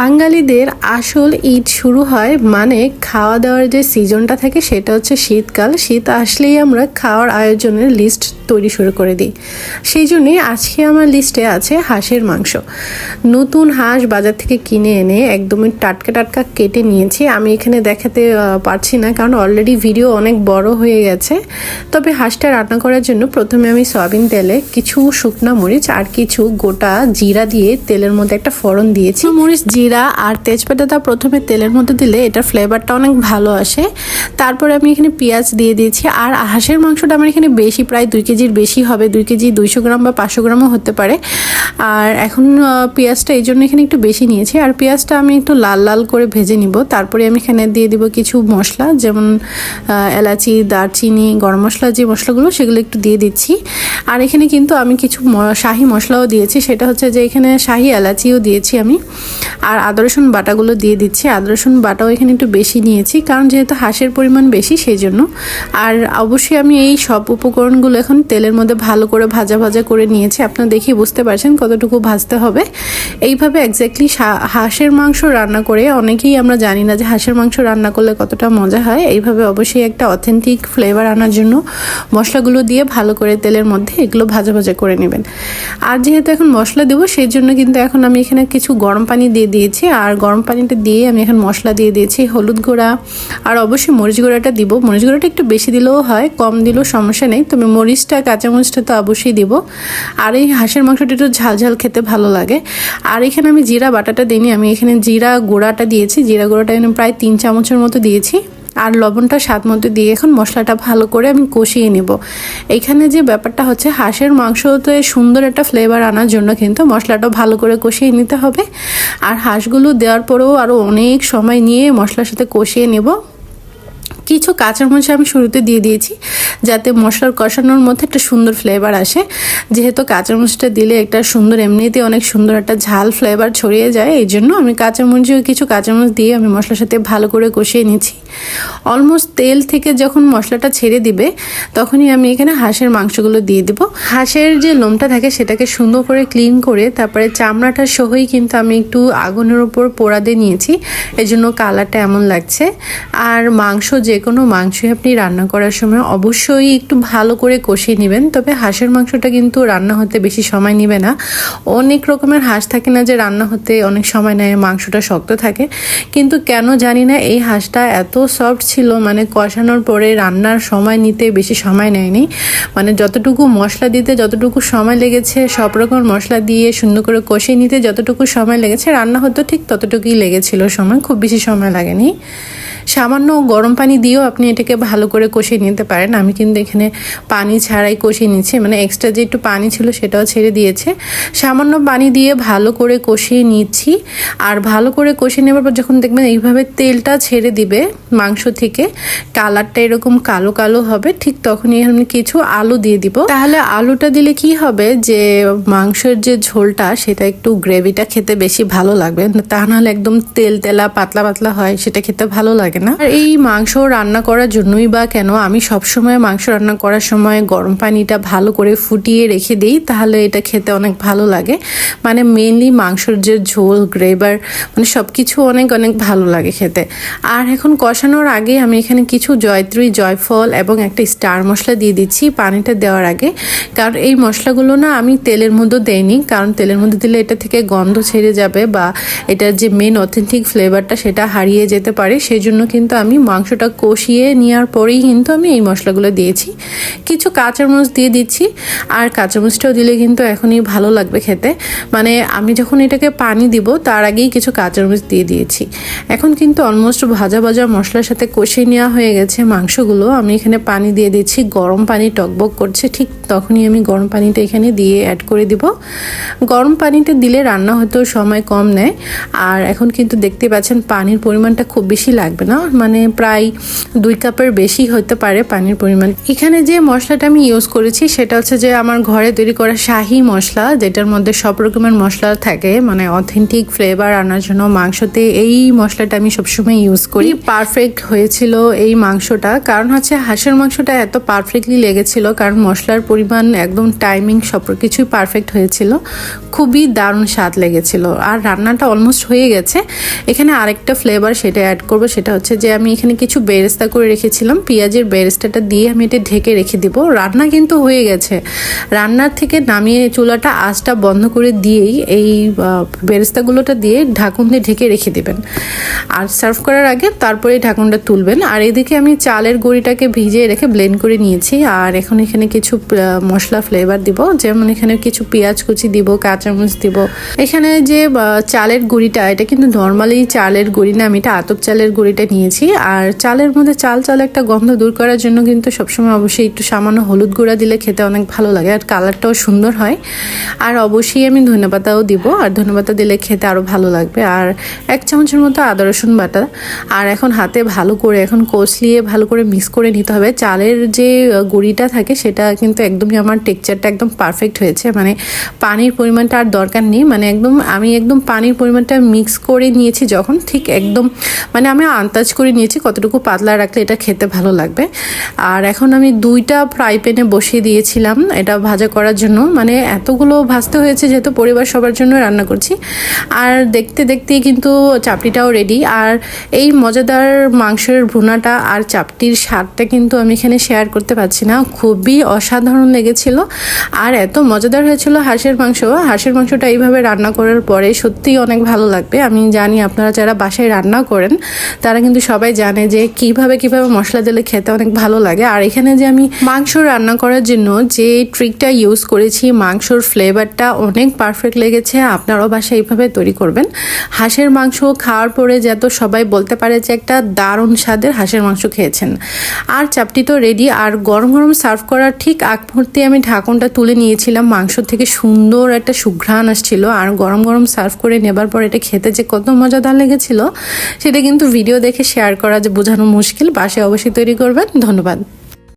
বাঙালিদের আসল ঈদ শুরু হয় মানে খাওয়া দাওয়ার যে সিজনটা থাকে সেটা হচ্ছে শীতকাল। শীত আসলেই আমরা খাওয়ার আয়োজনের লিস্ট তৈরি শুরু করে দিই। সেই জন্যই আজকে আমার লিস্টে আছে হাঁসের মাংস। নতুন হাঁস বাজার থেকে কিনে এনে একদমই টাটকা টাটকা কেটে নিয়েছি। আমি এখানে দেখাতে পারছি না কারণ অলরেডি ভিডিও অনেক বড় হয়ে গেছে। তবে হাঁসটা রান্না করার জন্য প্রথমে আমি সয়াবিন তেলে কিছু শুকনা মরিচ আর কিছু গোটা জিরা দিয়ে তেলের মধ্যে একটা ফোড়ন দিয়েছি। মরিচ, জিরা আর তেজপাতাটা প্রথমে তেলের মধ্যে দিলে এটার ফ্লেভারটা অনেক ভালো আসে। তারপরে আমি এখানে পেঁয়াজ দিয়ে দিয়েছি আর হাঁসের মাংসটা আমার এখানে বেশি, প্রায় দুই কেজির বেশি হবে, দুই কেজি দুইশো গ্রাম বা পাঁচশো গ্রামও হতে পারে। আর এখন পেঁয়াজটা এই জন্য এখানে একটু বেশি নিয়েছি। আর পেঁয়াজটা আমি একটু লাল লাল করে ভেজে নিব। তারপরে আমি এখানে দিয়ে দিব কিছু মশলা, যেমন এলাচি, দারচিনি, গরম মশলা যে মশলাগুলো সেগুলো একটু দিয়ে দিচ্ছি। আর এখানে কিন্তু আমি কিছু শাহি মশলাও দিয়েছি। সেটা হচ্ছে যে এখানে শাহি এলাচিও দিয়েছি আমি। আর আদা রসুন বাটাগুলো দিয়ে দিচ্ছি। আদা রসুন বাটাও এখানে একটু বেশি নিয়েছি, কারণ যেহেতু হাঁসের পরিমাণ বেশি সেই জন্য আর অবশ্যই আমি এই সব উপকরণগুলো এখন তেলের মধ্যে ভালো করে ভাজা ভাজা করে নিয়েছি। আপনারা দেখেই বুঝতে পারছেন কতটুকু ভাজতে হবে। এইভাবে এক্স্যাক্টলি হাঁসের মাংস রান্না করে অনেকেই আমরা জানি না যে হাঁসের মাংস রান্না করলে কতটা মজা হয়। এইভাবে অবশ্যই একটা অথেন্টিক ফ্লেভার আনার জন্য মশলাগুলো দিয়ে ভালো করে তেলের মধ্যে এগুলো ভাজা ভাজা করে নেবেন। আর যেহেতু এখন মশলা দেবো সেই জন্য কিন্তু এখন আমি এখানে কিছু গরম পানি দিয়ে দিয়েছি আর গরম পানিটা দিয়ে আমি এখন মশলা দিয়ে দিয়েছি হলুদ গুঁড়া। আর অবশ্যই মরিচ গুঁড়াটা দিব। মরিচ গুঁড়াটা একটু বেশি দিলেও হয়, কম দিলেও সমস্যা নেই। তবে মরিচটা কাঁচা মরিচটা তো অবশ্যই দিব। আর এই হাঁসের মাংসটা একটু ঝালঝাল ঝাল খেতে ভালো লাগে। আর এখানে আমি জিরা বাটাটা দিইনি। আমি এখানে জিরা গুঁড়াটা দিয়েছি। জিরা গুঁড়াটা এখানে প্রায় তিন চামচের মতো দিয়েছি। আর লবণটা স্বাদ মতো দিয়ে এখন মশলাটা ভালো করে আমি কষিয়ে নেব। এখানে যে ব্যাপারটা হচ্ছে, হাঁসের মাংসতে সুন্দর একটা ফ্লেভার আনার জন্য কিন্তু মশলাটা ভালো করে কষিয়ে নিতে হবে। আর হাঁসগুলো দেওয়ার পরেও আরও অনেক সময় নিয়ে মশলার সাথে কষিয়ে নেব। কিছু কাঁচামরিচ আমি শুরুতে দিয়ে দিয়েছি, যাতে মশলার কষানোর মধ্যে একটা সুন্দর ফ্লেভার আসে। যেহেতু কাঁচামরিচটা দিলে একটা সুন্দর এমনিতে অনেক সুন্দর একটা ঝাল ফ্লেভার ছড়িয়ে যায়, এই জন্য আমি কাঁচামরিচ কিছু কাঁচামরিচ দিয়ে আমি মশলার সাথে ভালো করে কষিয়ে নিচ্ছি। অলমোস্ট তেল থেকে যখন মশলাটা ছেড়ে দিবে, তখনই আমি এখানে হাঁসের মাংসগুলো দিয়ে দেবো। হাঁসের যে লোমটা থাকে, সেটাকে সুন্দর করে ক্লিন করে তারপরে চামড়াটা সহই কিন্তু আমি একটু আগুনের উপর পোড়া দিয়ে নিয়েছি। এই জন্য কালারটা এমন লাগছে। আর মাংস যে কোনো মাংসই আপনি রান্না করার সময় অবশ্যই একটু ভালো করে কষিয়ে নেবেন, তবে হাঁসের মাংসটা কিন্তু রান্না হতে বেশি সময় নেবে না। অনেক রকমের হাঁস থাকে না যে রান্না হতে অনেক সময় নেয়, মাংসটা শক্ত থাকে। কিন্তু কেন জানি না এই হাঁসটা এত সফট ছিল মানে কষানোর পরে রান্নার সময় নিতে বেশি সময় নেয়নি। মানে যতটুকু মশলা দিতে যতটুকু সময় লেগেছে, সব রকম মশলা দিয়ে সুন্দর করে কষিয়ে নিতে যতটুকু সময় লেগেছে, রান্না হতে ঠিক ততটুকুই লেগেছিল সময়, খুব বেশি সময় লাগেনি। সামান্য গরম পানি দিয়েও আপনি এটাকে ভালো করে কষিয়ে নিতে পারেন। আমি কিন্তু এখানে পানি ছাড়াই কষিয়ে নিচ্ছি মানে এক্সট্রা যে একটু পানি ছিল সেটাও ছেড়ে দিয়েছে। সামান্য পানি দিয়ে ভালো করে কষিয়ে নিচ্ছি। আর ভালো করে কষিয়ে নেবার পর যখন দেখবেন এইভাবে তেলটা ছেড়ে দিবে মাংস থেকে, কালারটা এরকম কালো কালো হবে, ঠিক তখনই আমি কিছু আলু দিয়ে দিব। তাহলে আলুটা দিলে কি হবে যে, মাংসের যে ঝোলটা সেটা একটু গ্রেভিটা খেতে বেশি ভালো লাগবে। তা নাহলে একদম তেল তেলা পাতলা পাতলা হয়, সেটা খেতে ভালো লাগে না। আর এই মাংস রান্না করার জন্যই বা কেন আমি সবসময় মাংস রান্না করার সময় গরম পানিটা ভালো করে ফুটিয়ে রেখে দিই, তাহলে এটা খেতে অনেক ভালো লাগে। মানে মেনলি মাংসর যে ঝোল, গ্রেভার মানে সব কিছু অনেক অনেক ভালো লাগে খেতে। আর এখন কষানোর আগে আমি এখানে কিছু জয়ত্রী, জয়ফল এবং একটা স্টার মশলা দিয়ে দিচ্ছি পানিটা দেওয়ার আগে। কারণ এই মশলাগুলো না আমি তেলের মধ্যে দেইনি, কারণ তেলের মধ্যে দিলে এটা থেকে গন্ধ ছেড়ে যাবে বা এটার যে মেন অথেন্টিক ফ্লেভারটা সেটা হারিয়ে যেতে পারে। সেই জন্য কিন্তু আমি মাংসটা কষিয়ে নেওয়ার পরেই কিন্তু আমি এই মশলাগুলো দিয়েছি। কিছু কাঁচামরিচ দিয়ে দিচ্ছি। আর কাঁচামরিচটাও দিলে কিন্তু এখনই ভালো লাগবে খেতে। মানে আমি যখন এটাকে পানি দিব, তার আগেই কিছু কাঁচামরিচ দিয়ে দিয়েছি। এখন কিন্তু অলমোস্ট ভাজা ভাজা মশলার সাথে কষিয়ে নেওয়া হয়ে গেছে মাংসগুলো। আমি এখানে পানি দিয়ে দিচ্ছি গরম পানি টকবক করছে। ঠিক তখনই আমি গরম পানিটা এখানে দিয়ে অ্যাড করে দিব। গরম পানিটা দিলে রান্না হয়তো সময় কম নেয়। আর এখন কিন্তু দেখতে পাচ্ছেন পানির পরিমাণটা খুব বেশি লাগবে না। মানে প্রায় দুই কাপের বেশি হতে পারে পানির পরিমাণ। এখানে যে মশলাটা আমি ইউজ করেছি, সেটা হচ্ছে যে আমার ঘরে তৈরি করা শাহি মশলা, যেটার মধ্যে সব রকমের মশলা থাকে মানে অথেন্টিক ফ্লেভার আনার জন্য মাংসতে এই মশলাটা আমি সবসময় ইউজ করি। পারফেক্ট হয়েছিল এই মাংসটা? কারণ হচ্ছে হাঁসের মাংসটা এত পারফেক্টলি লেগেছিল, কারণ মশলার পরিমাণ একদম টাইমিং সব কিছুই পারফেক্ট হয়েছিল। খুবই দারুণ স্বাদ লেগেছিল। আর রান্নাটা অলমোস্ট হয়ে গেছে। এখানে আরেকটা ফ্লেভার সেটা অ্যাড করব, সেটা হচ্ছে যে আমি এখানে কিছু বেরেস্তা করে রেখেছিলাম। পেঁয়াজের বেরেস্তাটা দিয়ে আমি এটা ঢেকে রেখে দিব। রান্না কিন্তু হয়ে গেছে। রান্নার থেকে নামিয়ে চুলাটা আঁচটা বন্ধ করে দিয়েই এই বেরেস্তাগুলোটা দিয়ে ঢাকুন দিয়ে ঢেকে রেখে দেবেন। আর সার্ভ করার আগে তারপরে ঢাকুনটা তুলবেন। আর এদিকে আমি চালের গুঁড়িটাকে ভিজিয়ে রেখে ব্লেন্ড করে নিয়েছি। আর এখন এখানে কিছু মশলা ফ্লেভার দিব। যেমন এখানে কিছু পেঁয়াজ কুচি দিব, কাঁচামরিচ দিব। এখানে যে চালের গুঁড়িটা, এটা কিন্তু নর্মালি চালের গুঁড়ি না, আমি এটা আতপ চালের গুঁড়িটা নিয়েছি। আর চালের মধ্যে চাল চাল একটা গন্ধ দূর করার জন্য কিন্তু সবসময় অবশ্যই একটু সামান্য হলুদ গুঁড়া দিলে খেতে অনেক ভালো লাগে। আর কালারটাও সুন্দর হয়। আর অবশ্যই আমি ধনেপাতাও দিব। আর ধনেপাতা দিলে খেতে আরও ভালো লাগবে। আর এক চামচের মতো আদা, রসুন বাটা। আর এখন হাতে ভালো করে, এখন কষলিয়ে ভালো করে মিক্স করে নিতে হবে। চালের যে গুঁড়িটা থাকে, সেটা কিন্তু একদমই আমার টেক্সচারটা একদম পারফেক্ট হয়েছে। মানে পানির পরিমাণটা আর দরকার নেই। মানে একদম, আমি একদম পানির পরিমাণটা মিক্স করে নিয়েছি যখন। ঠিক একদম মানে আমি আন্দাজ করে নিয়েছি কতটুকু পাতলা রাখলে এটা খেতে ভালো লাগবে। আর এখন আমি দুইটা ফ্রাই প্যানে বসিয়ে দিয়েছিলাম। এটা ভাজা করার জন্য মানে এতগুলো ভাজতে হয়েছে যেহেতু পরিবার সবার জন্য রান্না করছি। আর দেখতে দেখতে কিন্তু চাপটিটাও রেডি আর এই মজাদার মাংসের ভুনাটা আর চাপটির স্বাদটা কিন্তু আমি এখানে শেয়ার করতে পারছি না। খুবই অসাধারণ লেগেছিল। আর এত মজাদার হয়েছিল হাঁসের মাংস। হাঁসের মাংসটা এইভাবে রান্না করার পরে সত্যিই অনেক ভালো লাগবে। আমি জানি আপনারা যারা বাসায় রান্না করেন, তারা কিন্তু সবাই জানে যে কীভাবে কীভাবে মশলা দিলে খেতে অনেক ভালো লাগে। আর এখানে যে আমি মাংস রান্না করার জন্য যে ট্রিকটা ইউজ করেছি, মাংসর ফ্লেভারটা অনেক পারফেক্ট লেগেছে, আপনারাও বাসায় এইভাবে তৈরি করবেন। হাঁসের মাংস খাওয়ার পরে যাতে সবাই বলতে পারে যে একটা দারুণ স্বাদের হাঁসের মাংস খেয়েছেন। আর চাপটি তো রেডি আর গরম গরম সার্ভ করার ঠিক আগ মুহূর্তে আমি ঢাকনটা তুলে নিয়েছিলাম, মাংস থেকে সুন্দর একটা সুঘ্রাণ আসছিল, আর গরম গরম সার্ভ করে নেবার পর এটা খেতে যে কত মজাদার লেগেছিল, সেটা কিন্তু ভিডিও দেখে শেয়ার করা যে বোঝানো মুশকিল, বাসায় অবশ্যই তৈরি করবেন, ধন্যবাদ।